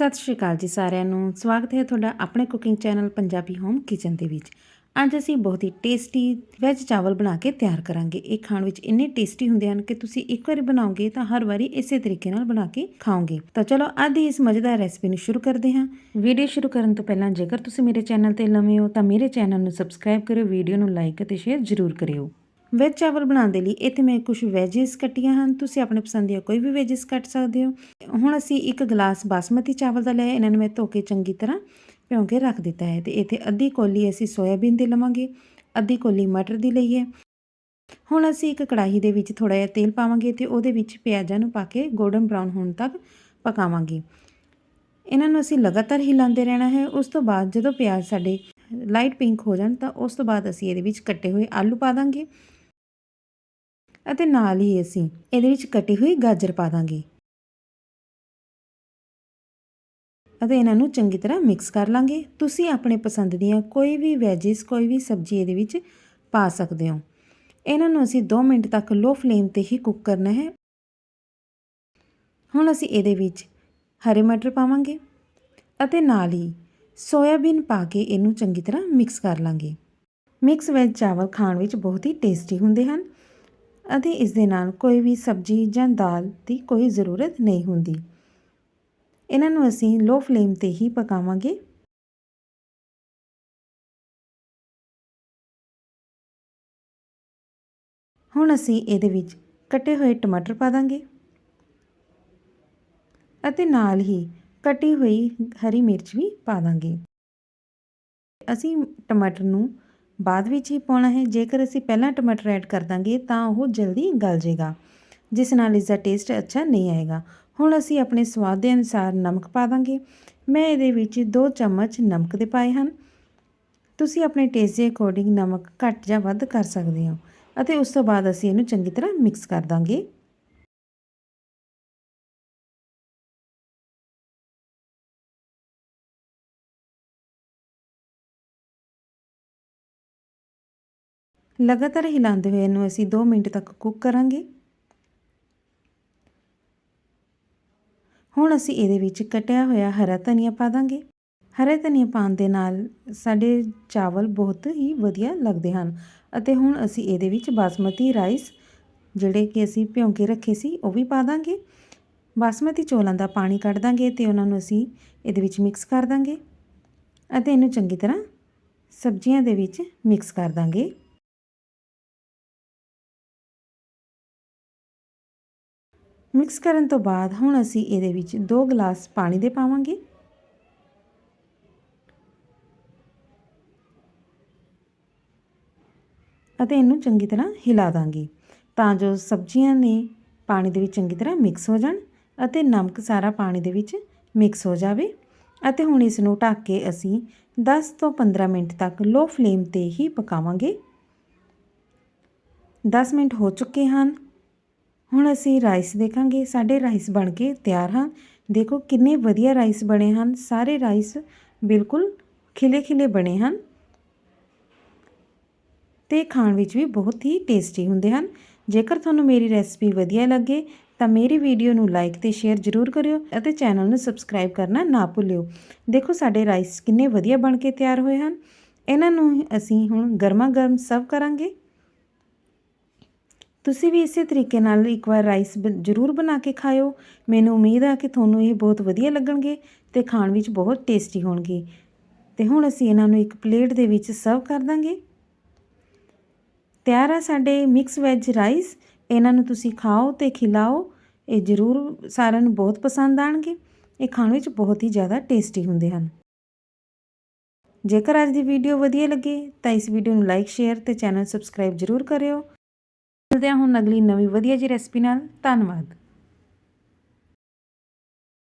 ਸਤਿ ਸ਼੍ਰੀ ਅਕਾਲ ਜੀ ਸਾਰਿਆਂ ਨੂੰ। ਸਵਾਗਤ ਹੈ ਤੁਹਾਡਾ ਆਪਣੇ cooking channel Punjabi home kitchen ਦੇ ਵਿੱਚ। ਅੱਜ ਅਸੀਂ ਬਹੁਤ ਹੀ ਟੇਸਟੀ ਵੈਜ ਚਾਵਲ ਬਣਾ ਕੇ ਤਿਆਰ ਕਰਾਂਗੇ। ਇਹ ਖਾਣ ਵਿੱਚ ਇੰਨੇ ਟੇਸਟੀ ਹੁੰਦੇ ਹਨ ਕਿ ਤੁਸੀਂ ਇੱਕ ਵਾਰੀ ਬਣਾਓਗੇ ਤਾਂ ਹਰ ਵਾਰੀ ਇਸੇ ਤਰੀਕੇ ਨਾਲ ਬਣਾ ਕੇ ਖਾਓਗੇ। ਤਾਂ ਚਲੋ ਅੱਜ ਦੀ ਇਸ ਮਜ਼ੇਦਾਰ ਰੈਸਪੀ ਨੂੰ ਸ਼ੁਰੂ ਕਰਦੇ ਹਾਂ। ਵੀਡੀਓ ਸ਼ੁਰੂ ਕਰਨ ਤੋਂ ਪਹਿਲਾਂ ਜੇਕਰ ਤੁਸੀਂ ਮੇਰੇ ਚੈਨਲ ਤੇ ਨਵੇਂ ਹੋ ਤਾਂ ਮੇਰੇ ਚੈਨਲ ਨੂੰ ਸਬਸਕ੍ਰਾਈਬ ਕਰਿਓ ਵੀਡੀਓ ਨੂੰ ਲਾਈਕ ਅਤੇ ਸ਼ੇਅਰ ਜ਼ਰੂਰ ਕਰਿਓ। ਵੈਜ ਚਾਵਲ ਬਣਾਉਣ ਦੇ ਲਈ ਇੱਥੇ ਮੈਂ ਕੁਝ ਵੈਜਿਸ ਕੱਟੀਆਂ ਹਨ। ਤੁਸੀਂ ਆਪਣੇ ਪਸੰਦ ਦੀਆਂ ਕੋਈ ਵੀ ਵੈਜਿਸ ਕੱਟ ਸਕਦੇ ਹੋ। ਹੁਣ ਅਸੀਂ ਇੱਕ ਗਲਾਸ ਬਾਸਮਤੀ ਚਾਵਲ ਦਾ ਲਿਆ ਇਹਨਾਂ ਨੂੰ ਮੈਂ ਧੋ ਕੇ ਚੰਗੀ ਤਰ੍ਹਾਂ ਭਿਉਂ ਕੇ ਰੱਖ ਦਿੱਤਾ ਹੈ ਤੇ ਇੱਥੇ ਅੱਧੀ ਕੋਲੀ ਅਸੀਂ ਸੋਇਆਬੀਨ ਦੀ ਲਵਾਂਗੇ। ਅੱਧੀ ਕੋਲੀ ਮਟਰ ਦੀ ਲਈ ਹੈ। ਹੁਣ ਅਸੀਂ ਇੱਕ ਕੜਾਹੀ ਦੇ ਵਿੱਚ ਥੋੜਾ ਜਿਹਾ ਤੇਲ ਪਾਵਾਂਗੇ ਤੇ ਉਹਦੇ ਵਿੱਚ ਪਿਆਜ਼ਾਂ ਨੂੰ ਪਾ ਕੇ 골ਡਨ ਬ੍ਰਾਊਨ ਹੋਣ ਤੱਕ ਪਕਾਵਾਂਗੇ। ਇਹਨਾਂ ਨੂੰ ਅਸੀਂ ਲਗਾਤਾਰ ਹਿਲਾਉਂਦੇ ਰਹਿਣਾ ਹੈ। ਉਸ ਤੋਂ ਬਾਅਦ ਜਦੋਂ ਪਿਆਜ਼ ਸਾਡੇ ਲਾਈਟ ਪਿੰਕ ਹੋ ਜਾਣ ਤਾਂ ਉਸ ਤੋਂ ਬਾਅਦ ਅਸੀਂ ਇਹਦੇ ਵਿੱਚ ਕੱਟੇ ਹੋਏ ਆਲੂ ਪਾ ਦਾਂਗੇ। ਅਤੇ ਨਾਲ ਹੀ ਅਸੀਂ ਇਹਦੇ ਵਿੱਚ ਕੱਟੀ ਹੋਈ ਗਾਜਰ ਪਾ ਦਾਂਗੇ। ਅਤੇ ਇਹਨਾਂ ਨੂੰ ਚੰਗੀ ਤਰ੍ਹਾਂ ਮਿਕਸ ਕਰ ਲਾਂਗੇ। ਤੁਸੀਂ ਆਪਣੇ ਪਸੰਦ ਦੀਆਂ ਕੋਈ ਵੀ ਵੈਜਿਸ, ਕੋਈ ਵੀ ਸਬਜ਼ੀ ਇਹਦੇ ਵਿੱਚ ਪਾ ਸਕਦੇ ਹੋ। ਇਹਨਾਂ ਨੂੰ ਅਸੀਂ 2 ਮਿੰਟ ਤੱਕ ਲੋ ਫਲੇਮ ਤੇ ਹੀ ਕੁੱਕ ਕਰਨਾ ਹੈ। ਹੁਣ ਅਸੀਂ ਇਹਦੇ ਵਿੱਚ ਹਰੇ ਮਟਰ ਪਾਵਾਂਗੇ ਅਤੇ ਨਾਲ ਹੀ ਸੋਇਆਬੀਨ ਪਾ ਕੇ ਇਹਨੂੰ ਚੰਗੀ ਤਰ੍ਹਾਂ ਮਿਕਸ ਕਰ ਲਾਂਗੇ। ਮਿਕਸ ਵੈਜ ਚਾਵਲ ਖਾਣ ਵਿੱਚ ਬਹੁਤ ਹੀ ਟੇਸਟੀ ਹੁੰਦੇ ਹਨ। ਅਤੇ ਇਸ ਦੇ ਨਾਲ ਕੋਈ ਵੀ ਸਬਜ਼ੀ ਜਾਂ ਦਾਲ ਦੀ ਕੋਈ ਜ਼ਰੂਰਤ ਨਹੀਂ ਹੁੰਦੀ। ਇਹਨਾਂ ਨੂੰ ਅਸੀਂ ਲੋ ਫਲੇਮ ਤੇ ਹੀ ਪਕਾਵਾਂਗੇ। ਹੁਣ ਅਸੀਂ ਇਹਦੇ ਵਿੱਚ ਕੱਟੇ ਹੋਏ ਟਮਾਟਰ ਪਾ ਦਾਂਗੇ ਅਤੇ ਨਾਲ ਹੀ ਕੱਟੀ ਹੋਈ ਹਰੀ ਮਿਰਚ ਵੀ ਪਾ ਦਾਂਗੇ। ਅਸੀਂ ਟਮਾਟਰ ਨੂੰ ਬਾਅਦ ਵਿੱਚ ਹੀ ਪਾਉਣਾ ਹੈ। ਜੇਕਰ ਅਸੀਂ ਪਹਿਲਾਂ ਟਮਾਟਰ ਐਡ ਕਰ ਦਾਂਗੇ, ਤਾਂ ਉਹ ਜਲਦੀ ਗਲ ਜਾਏਗਾ ਜਿਸ ਨਾਲ ਇਸ ਦਾ ਟੇਸਟ ਅੱਛਾ ਨਹੀਂ ਆਏਗਾ। ਹੁਣ ਅਸੀਂ ਆਪਣੇ ਸਵਾਦ ਦੇ ਅਨੁਸਾਰ ਨਮਕ ਪਾ ਦਾਂਗੇ। ਮੈਂ ਇਹਦੇ ਵਿੱਚ 2 ਚਮਚ ਨਮਕ ਦੇ ਪਾਏ ਹਨ। ਤੁਸੀਂ ਆਪਣੇ ਟੇਸਟ ਦੇ ਅਕੋਰਡਿੰਗ ਨਮਕ ਘੱਟ ਜਾਂ ਵੱਧ ਕਰ ਸਕਦੇ ਹੋ। ਅਤੇ ਉਸ ਤੋਂ ਬਾਅਦ ਅਸੀਂ ਇਹਨੂੰ ਚੰਗੀ ਤਰ੍ਹਾਂ ਮਿਕਸ ਕਰ ਦਾਂਗੇ। ਲਗਾਤਾਰ ਹਿਲਾਉਂਦੇ ਹੋਏ ਇਹਨੂੰ ਅਸੀਂ 2 ਮਿੰਟ ਤੱਕ ਕੁੱਕ ਕਰਾਂਗੇ। ਹੁਣ ਅਸੀਂ ਇਹਦੇ ਵਿੱਚ ਕਟਿਆ ਹੋਇਆ ਹਰਾ ਧਨੀਆ ਪਾ ਦਾਂਗੇ। ਹਰੇ ਧਨੀਆ ਪਾਉਣ ਦੇ ਨਾਲ ਸਾਡੇ ਚਾਵਲ ਬਹੁਤ ਹੀ ਵਧੀਆ ਲੱਗਦੇ ਹਨ ਅਤੇ ਹੁਣ ਅਸੀਂ ਇਹਦੇ ਵਿੱਚ ਬਾਸਮਤੀ ਰਾਈਸ, ਜਿਹੜੇ ਕਿ ਅਸੀਂ ਭਿਉਂ ਕੇ ਰੱਖੇ ਸੀ, ਉਹ ਵੀ ਪਾ ਦਾਂਗੇ। ਬਾਸਮਤੀ ਚੌਲਾਂ ਦਾ ਪਾਣੀ ਕੱਢ ਦਾਂਗੇ ਤੇ ਉਹਨਾਂ ਨੂੰ ਅਸੀਂ ਇਹਦੇ ਵਿੱਚ ਮਿਕਸ ਕਰ ਦਾਂਗੇ ਅਤੇ ਇਹਨੂੰ ਚੰਗੀ ਤਰ੍ਹਾਂ ਸਬਜ਼ੀਆਂ ਦੇ ਵਿੱਚ ਮਿਕਸ ਕਰ ਦਾਂਗੇ। ਮਿਕਸ ਕਰਨ ਤੋਂ ਬਾਅਦ ਹੁਣ ਅਸੀਂ ਇਹਦੇ ਵਿੱਚ 2 ਗਲਾਸ ਪਾਣੀ ਦੇ ਪਾਵਾਂਗੇ। ਅਤੇ ਇਹਨੂੰ ਚੰਗੀ ਤਰ੍ਹਾਂ ਹਿਲਾ ਦਾਂਗੇ ਤਾਂ ਜੋ ਸਬਜ਼ੀਆਂ ਨੇ ਪਾਣੀ ਦੇ ਵਿੱਚ ਚੰਗੀ ਤਰ੍ਹਾਂ ਮਿਕਸ ਹੋ ਜਾਣ ਅਤੇ ਨਮਕ ਸਾਰਾ ਪਾਣੀ ਦੇ ਵਿੱਚ ਮਿਕਸ ਹੋ ਜਾਵੇ। ਅਤੇ ਹੁਣ ਇਸ ਨੂੰ ਢੱਕ ਕੇ ਅਸੀਂ 10 ਤੋਂ 15 ਮਿੰਟ ਤੱਕ ਲੋ ਫਲੇਮ ਤੇ ਹੀ ਪਕਾਵਾਂਗੇ। 10 ਮਿੰਟ ਹੋ ਚੁੱਕੇ ਹਨ। ਹੁਣ ਅਸੀਂ ਰਾਈਸ ਦੇਖਾਂਗੇ, ਸਾਡੇ ਰਾਈਸ ਬਣ ਕੇ ਤਿਆਰ ਹਨ ਦੇਖੋ ਕਿੰਨੇ ਵਧੀਆ ਰਾਈਸ ਬਣੇ ਹਨ, ਸਾਰੇ ਰਾਈਸ ਬਿਲਕੁਲ ਖਿਲੇ ਖਿਲੇ ਬਣੇ ਹਨ। ਤੇ ਖਾਣ ਵਿੱਚ ਵੀ ਬਹੁਤ ਹੀ ਟੇਸਟੀ ਹੁੰਦੇ ਹਨ। ਜੇਕਰ ਤੁਹਾਨੂੰ ਮੇਰੀ ਰੈਸਪੀ ਵਧੀਆ ਲੱਗੇ, ਤਾਂ ਮੇਰੀ ਵੀਡੀਓ ਨੂੰ ਲਾਈਕ ਤੇ ਸ਼ੇਅਰ ਜ਼ਰੂਰ ਕਰਿਓ ਅਤੇ ਚੈਨਲ ਨੂੰ ਸਬਸਕ੍ਰਾਈਬ ਕਰਨਾ ਨਾ ਭੁੱਲਿਓ। ਦੇਖੋ ਸਾਡੇ ਰਾਈਸ ਕਿੰਨੇ ਵਧੀਆ ਬਣ ਕੇ ਤਿਆਰ ਹੋਏ ਹਨ। ਇਹਨਾਂ ਨੂੰ ਅਸੀਂ ਹੁਣ ਗਰਮਾ ਗਰਮ ਸਰਵ ਕਰਾਂਗੇ। ਤੁਸੀਂ ਵੀ ਇਸੇ ਤਰੀਕੇ ਨਾਲ ਇੱਕ ਵਾਰ ਰਾਈਸ ਜ਼ਰੂਰ ਬਣਾ ਕੇ ਖਾਇਓ। ਮੈਨੂੰ ਉਮੀਦ ਆ ਕਿ ਤੁਹਾਨੂੰ ਇਹ ਬਹੁਤ ਵਧੀਆ ਲੱਗਣਗੇ ਤੇ ਖਾਣ ਵਿੱਚ ਬਹੁਤ ਟੇਸਟੀ ਹੋਣਗੇ। ਤੇ ਹੁਣ ਅਸੀਂ ਇਹਨਾਂ ਨੂੰ ਇੱਕ ਪਲੇਟ ਦੇ ਵਿੱਚ ਸਰਵ ਕਰ ਦਾਂਗੇ। ਤਿਆਰ ਆ ਸਾਡੇ ਮਿਕਸ ਵੈਜ ਰਾਈਸ ਇਹਨਾਂ ਨੂੰ ਤੁਸੀਂ ਖਾਓ ਤੇ ਖਿਲਾਓ। ਇਹ ਜ਼ਰੂਰ ਸਾਰਿਆਂ ਨੂੰ ਬਹੁਤ ਪਸੰਦ ਆਣਗੇ। ਇਹ ਖਾਣ ਵਿੱਚ ਬਹੁਤ ਹੀ ਜ਼ਿਆਦਾ ਟੇਸਟੀ ਹੁੰਦੇ ਹਨ। ਜੇਕਰ ਅੱਜ ਦੀ ਵੀਡੀਓ ਵਧੀਆ ਲੱਗੇ ਤਾਂ ਇਸ ਵੀਡੀਓ ਨੂੰ ਲਾਈਕ ਸ਼ੇਅਰ ਤੇ ਚੈਨਲ ਸਬਸਕ੍ਰਾਈਬ ਜ਼ਰੂਰ ਕਰਿਓ। ਮਿਲਦੇ ਹਾਂ ਹੁਣ ਅਗਲੀ ਨਵੀਂ ਵਧੀਆ ਜੀ ਰੈਸਪੀ ਨਾਲ। ਧੰਨਵਾਦ।